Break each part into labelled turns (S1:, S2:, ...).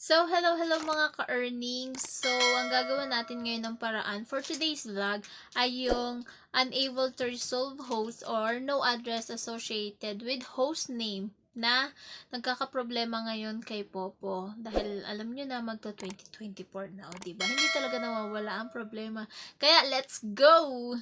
S1: So, hello, hello mga ka-earnings. So, ang gagawin natin ngayon ng paraan for today's vlog ay yung unable to resolve host or no address associated with host name na nagkakaproblema ngayon kay Popo. Dahil alam nyo na magto 2024 na, o diba? Hindi talaga nawawala ang problema. Kaya, let's go!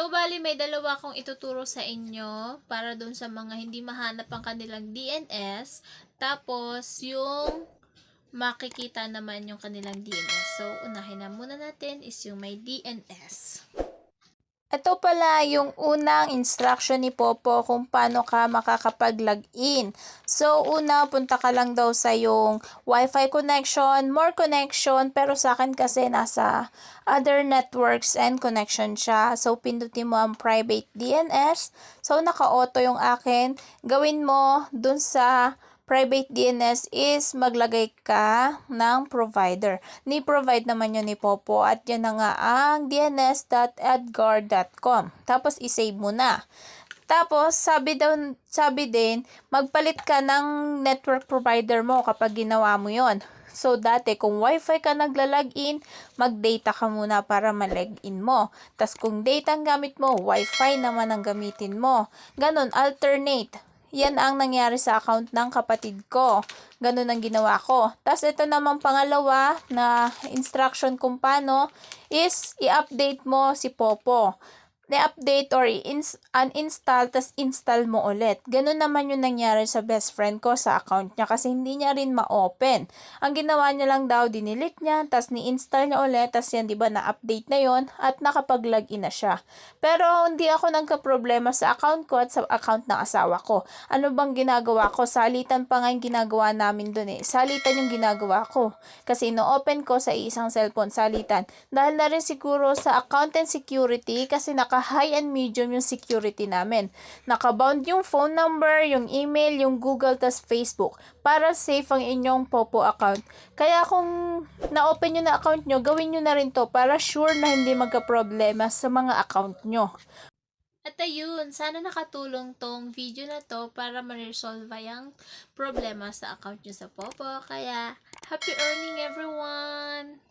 S1: So, bali, may dalawa akong ituturo sa inyo para dun sa mga hindi mahanap ang kanilang DNS. Tapos, yung makikita naman yung kanilang DNS. So, unahin na muna natin is yung may DNS. Ito pala yung unang instruction ni Popo kung paano ka makakapag-login. So, una, punta ka lang daw sa yung Wi-Fi connection, more connection, pero sa akin kasi nasa other networks and connection siya. So, pindutin mo ang private DNS. So, naka-auto yung akin. Gawin mo dun sa private DNS is maglagay ka ng provider. Ni-provide naman yun ni Popo at yan na nga ang dns.edgar.com. Tapos isave mo na. Tapos sabi daw sabi din magpalit ka ng network provider mo kapag ginawa mo yon. So, dati, kung wifi ka nagla-login, mag-data ka muna para ma-login mo. Tapos, kung data ang gamit mo, wifi naman ang gamitin mo. Ganon, alternate. Yan ang nangyari sa account ng kapatid ko. Ganun ang ginawa ko. Tapos ito naman pangalawa na instruction kung paano is i-update mo si Popo. Na-update or uninstall tas install mo ulit. Ganun naman yung nangyari sa best friend ko sa account niya kasi hindi niya rin ma-open. Ang ginawa niya lang daw, dinilit niya, tas ni-install niya ulit, tas yan, di ba, na-update na yon at nakapag-login na siya. Pero hindi ako nagka-problema sa account ko at sa account ng asawa ko. Ano bang ginagawa ko? Salitan pa nga yung ginagawa namin dun eh. Salitan yung ginagawa ko. Kasi ino-open ko sa isang cellphone, salitan. Dahil na rin siguro sa account and security kasi naka-high and medium yung security namin. Naka-bound yung phone number, yung email, yung Google, tas Facebook. Para safe ang inyong Popo account. Kaya kung na-open nyo na account nyo, gawin nyo na rin to para sure na hindi magka-problema sa mga account nyo. At ayun, sana nakatulong tong video na to para ma-resolve yung problema sa account nyo sa Popo. Kaya, happy earning everyone!